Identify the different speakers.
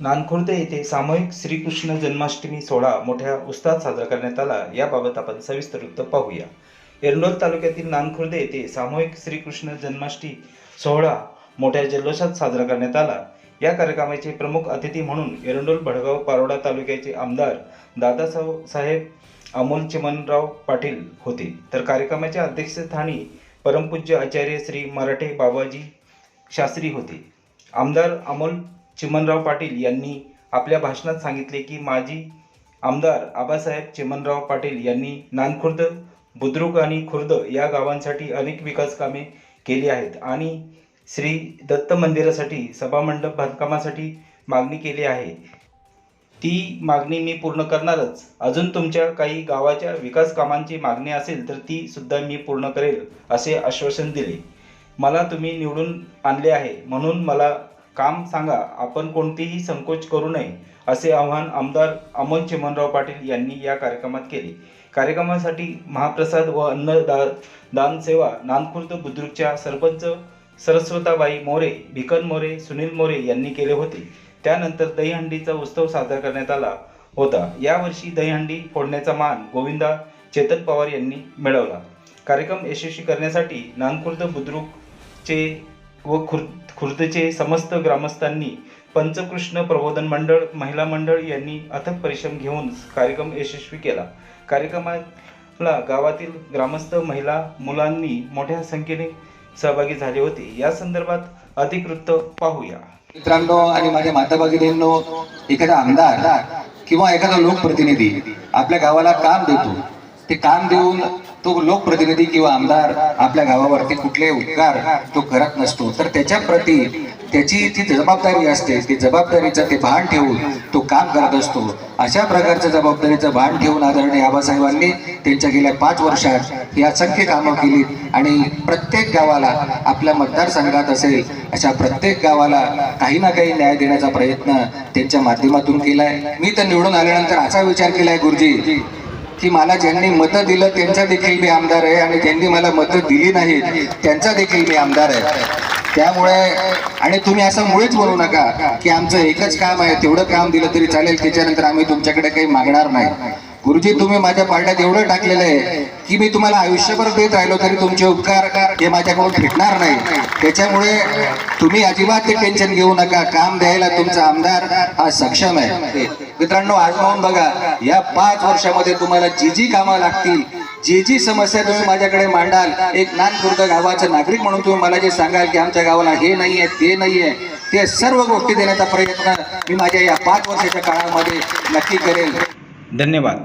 Speaker 1: नानखुर्द येथे सामूहिक श्रीकृष्ण जन्माष्टमी सोहळा मोठ्या उत्साहात साजरा करण्यात आला. याबाबत आपण सविस्तर वृत्त पाहूया. एरंडोल तालुक्यातील नानखुर्द येथे सामूहिक श्रीकृष्ण जन्माष्टमी सोहळा मोठ्या जल्लोषात साजरा करण्यात आला. या कार्यक्रमाचे प्रमुख अतिथी म्हणून एरंडोल भडगाव पारोडा तालुक्याचे आमदार दादासाहेब साहेब अमोल चिमनराव पाटील होते. तर कार्यक्रमाच्या अध्यक्षस्थानी परमपूज्य आचार्य श्री मराठे बाबाजी शास्त्री होते. आमदार अमोल चिमनराव पाटील यांनी आपल्या भाषणात सांगितले की माजी आमदार आबासाहेब चिमनराव पाटील यांनी नानखुर्द बुद्रुक आणि खुर्द या गावांसाठी अनेक विकास कामे केली आहेत आणि श्री दत्त मंदिरासाठी सभामंडप बांधकामासाठी मागणी केली आहे. ती मागणी मी पूर्ण करणारच. अजून तुमच्या काही गावाच्या विकास कामांची मागणी असेल तर ती सुद्धा मी पूर्ण करेल असे आश्वासन दिले. मला तुम्ही निवडून आणले आहे म्हणून मला काम सांगा आपण कोणतेही संकोच करू नये असे आवाहन आमदार अमोल चिमनराव पाटील यांनी या कार्यक्रमात केले. कार्यक्रमासाठी महाप्रसाद व अन्नदा दान सेवा नानखुर्द बुद्रुकच्या सरपंच सरस्वताबाई मोरे भिकन मोरे सुनील मोरे यांनी केले होते. त्यानंतर दहीहंडीचा उत्सव साजरा करण्यात आला होता. यावर्षी दहीहंडी फोडण्याचा मान गोविंदा चेतन पवार यांनी मिळवला. कार्यक्रम यशस्वी करण्यासाठी नानखुर्द बुद्रुकचे व खुर खुर्दचे समस्त ग्रामस्थांनी पंचकृष्ण प्रबोधन मंडळ महिला मंडळ यांनी अथक परिश्रम घेऊन कार्यक्रम यशस्वी केला. कार्यक्रमाला गावातील ग्रामस्थ महिला मुलांनी मोठ्या संख्येने सहभागी झाले होते. या संदर्भात अधिक वृत्त पाहूया.
Speaker 2: मित्रांनो आणि माझ्या माता भगिनींनो एखादा आमदार किंवा एखादा लोकप्रतिनिधी आपल्या गावाला काम देतो. ते काम देऊन तो लोकप्रतिनिधी किंवा आमदार आपल्या गावावरती कुठले उपकार तो करत नसतो. तर त्याच्या प्रती त्याची ती जबाबदारी असते. ती जबाबदारीचं ते भान ठेवून तो काम करत असतो. अशा प्रकारच्या जबाबदारीचं भान ठेवून आदरणीय आबासाहेबांनी त्यांच्या गेल्या पाच वर्षात ही असंख्य कामं केली आणि प्रत्येक गावाला आपल्या मतदारसंघात असेल अशा प्रत्येक गावाला काही ना काही न्याय देण्याचा प्रयत्न त्यांच्या माध्यमातून केलाय. मी तर निवडून आल्यानंतर असा विचार केलाय गुरुजी की मला ज्यांनी मतं दिलं त्यांचा देखील मी आमदार आहे आणि ज्यांनी मला मतं दिली नाहीत त्यांचा देखील मी आमदार आहे. त्यामुळे आणि तुम्ही असं मुळेच बोलू नका की आमचं एकच काम आहे तेवढं काम दिलं तरी चालेल त्याच्यानंतर आम्ही तुमच्याकडे काही मागणार नाही. गुरुजी तुम्ही माझ्या पारड्यात एवढं टाकलेलं आहे की मी तुम्हाला आयुष्यभर देत राहिलो तरी तुमचे उपकार हे माझ्याकडून फिटणार नाही. त्याच्यामुळे तुम्ही अजिबात ते टेन्शन घेऊ नका. काम द्यायला तुमचा आमदार हा सक्षम आहे. मित्रांनो आजमावून बघा या पाच वर्षामध्ये तुम्हाला जी जी कामं लागतील जी जी समस्या तुम्ही माझ्याकडे मांडाल एक नानखुर्द गावाचा नागरिक म्हणून तुम्ही मला जे सांगाल की आमच्या गावाला हे नाही आहे ते नाही आहे ते सर्व गोष्टी देण्याचा प्रयत्न मी माझ्या या पाच वर्षाच्या काळामध्ये नक्की करेल
Speaker 1: धन्यवाद.